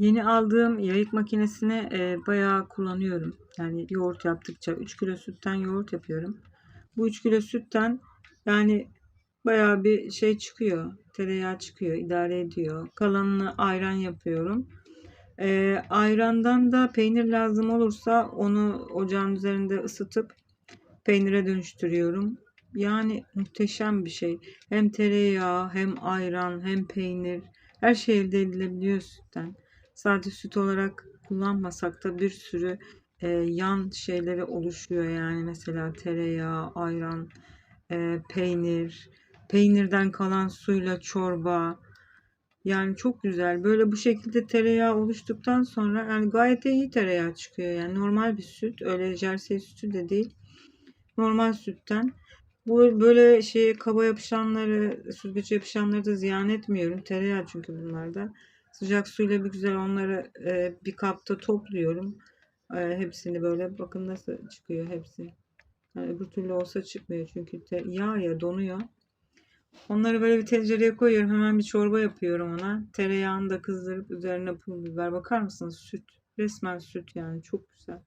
Yeni aldığım yayık makinesini e, bayağı kullanıyorum. Yani yoğurt yaptıkça 3 kilo sütten yoğurt yapıyorum. Bu 3 kilo sütten yani bayağı bir şey çıkıyor. Tereyağı çıkıyor, idare ediyor. Kalanını ayran yapıyorum. E, ayrandan da peynir lazım olursa onu ocağın üzerinde ısıtıp peynire dönüştürüyorum. Yani muhteşem bir şey. Hem tereyağı, hem ayran, hem peynir. Her şey elde edilebiliyor sütten. Sadece süt olarak kullanmasak da bir sürü e, yan şeyleri oluşuyor yani mesela tereyağı, ayran, e, peynir, peynirden kalan suyla çorba. Yani çok güzel. Böyle bu şekilde tereyağı oluştuktan sonra yani gayet iyi tereyağı çıkıyor. Yani normal bir süt. Öyle jersey sütü de değil. Normal sütten. Bu böyle şey kaba yapışanları, süzgece yapışanları da ziyan etmiyorum. Tereyağı çünkü bunlarda. Sıcak suyla bir güzel onları e, bir kapta topluyorum. E, hepsini böyle bakın nasıl çıkıyor hepsi. Yani öbür türlü olsa çıkmıyor çünkü te, yağ ya donuyor. Onları böyle bir tencereye koyuyorum. Hemen bir çorba yapıyorum ona. Tereyağını da kızdırıp üzerine pul biber. Bakar mısınız? Süt. Resmen süt yani. Çok güzel.